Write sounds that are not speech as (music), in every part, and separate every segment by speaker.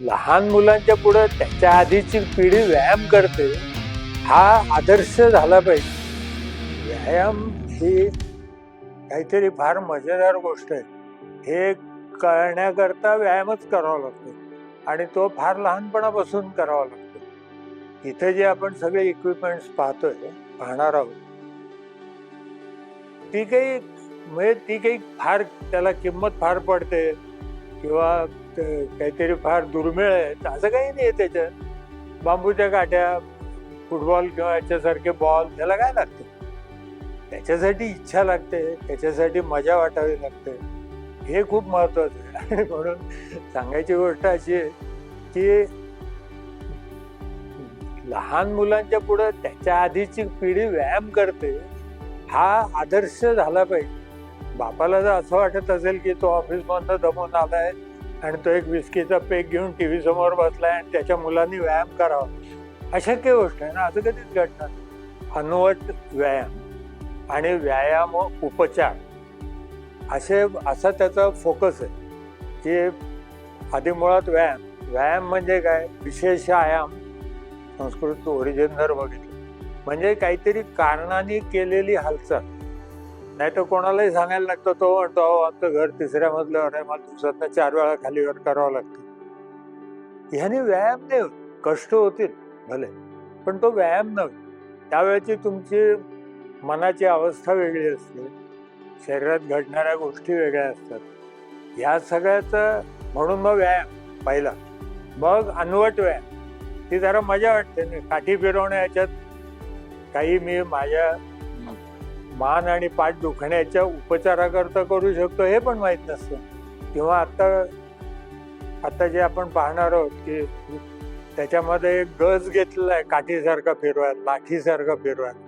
Speaker 1: लहान मुलांच्या पुढे त्याच्या आधीची पिढी व्यायाम करते हा आदर्श झाला पाहिजे. व्यायाम ही काहीतरी फार मजेदार गोष्ट आहे. हे करण्याकरता व्यायामच करावा लागतो आणि तो फार लहानपणापासून करावा लागतो. इथे जे आपण सगळे इक्विपमेंट्स पाहतोय पाहणार आहोत ती काही म्हणजे ती काही फार त्याला किंमत फार पडते किंवा काहीतरी फार दुर्मिळ आहे. असं काही नाही आहे त्याच्यात. बांबूच्या काट्या फुटबॉल किंवा याच्यासारखे बॉल त्याला काय लागतं? त्याच्यासाठी इच्छा लागते त्याच्यासाठी मजा वाटावी लागते. हे खूप महत्त्वाचं आहे. आणि (laughs) म्हणून सांगायची गोष्ट अशी आहे की लहान मुलांच्या पुढं त्याच्या आधीची पिढी व्यायाम करते हा आदर्श झाला पाहिजे. बापाला जर असं वाटत असेल की तो ऑफिसमधनं दमून आला आहे आणि तो एक विस्कीचा पेक घेऊन टी व्ही समोर बसलाय आणि त्याच्या मुलांनी व्यायाम करावा. अशक्य गोष्ट आहे ना असं कधीच घडणार अनुवट व्यायाम आणि व्यायाम उपचार. असे असा त्याचा फोकस आहे. की आधी मुळात व्यायाम व्यायाम म्हणजे काय? विशेष आयाम संस्कृत ओरिजिन जर बघितलं. म्हणजे काहीतरी कारणाने केलेली हालचाल. नाही तर कोणालाही सांगायला लागतं तो म्हणतो अहो आमचं घर तिसऱ्या मजल्यावर आहे मला दिवसातनं चार वेळा खालीवर करावं लागतं. ह्याने व्यायाम नाही होत. कष्ट होतील भले पण तो व्यायाम नव्हे त्यावेळेची तुमची मनाची अवस्था वेगळी असते. शरीरात घडणाऱ्या गोष्टी वेगळ्या असतात. ह्या सगळ्याचं म्हणून मग व्यायाम पहिला. मग अनवट व्यायाम. ती जरा मजा वाटते. ना काठी फिरवण्या याच्यात काही मी माझ्या मान आणि पाठ दुखण्याच्या उपचाराकरता करू शकतो हे पण माहीत नसतं. किंवा आता आता जे आपण पाहणार आहोत की त्याच्यामध्ये एक गज घेतलेला आहे काठीसारखा फिरवायला लाठीसारखा फिरवायला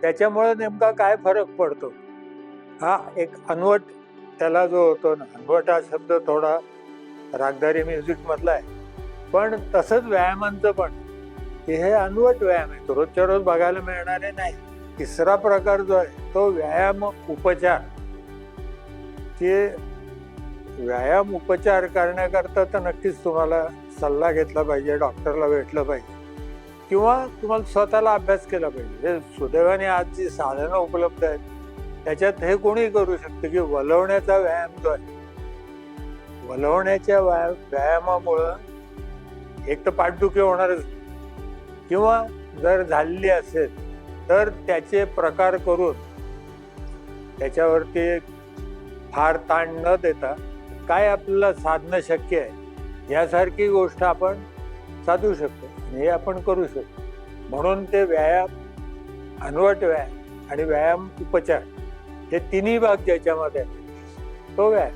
Speaker 1: त्याच्यामुळे नेमका काय फरक पडतो? हा एक अनवट त्याला जो होतो ना अनवट हा शब्द थोडा रागदारी म्युझिक मधला आहे. पण तसंच व्यायामांचं पण. की हे अनवट व्यायाम आहे रोजच्या रोज बघायला मिळणारे नाही. तिसरा प्रकार जो आहे तो व्यायाम उपचार. ते व्यायाम उपचार करण्याकरता तर नक्कीच तुम्हाला सल्ला घेतला पाहिजे डॉक्टरला भेटलं पाहिजे. किंवा तुम्हाला स्वतःला अभ्यास केला पाहिजे. हे सुदैवाने आज जी साधनं उपलब्ध आहेत. त्याच्यात हे कोणी करू शकतं की वलवण्याचा व्यायाम जो आहे वलवण्याच्या व्याया व्यायामामुळं एक तर पाठदुखी होणारच. किंवा जर झालेली असेल तर त्याचे प्रकार करून त्याच्यावरती फार ताण न देता काय आपल्याला साधणं शक्य आहे यासारखी गोष्ट आपण साधू शकतो हे आपण करू शकतो. म्हणून ते व्यायाम अनवट व्यायाम आणि व्यायाम उपचार हे तिन्ही भाग ज्याच्यामध्ये आहेत, तो व्यायाम.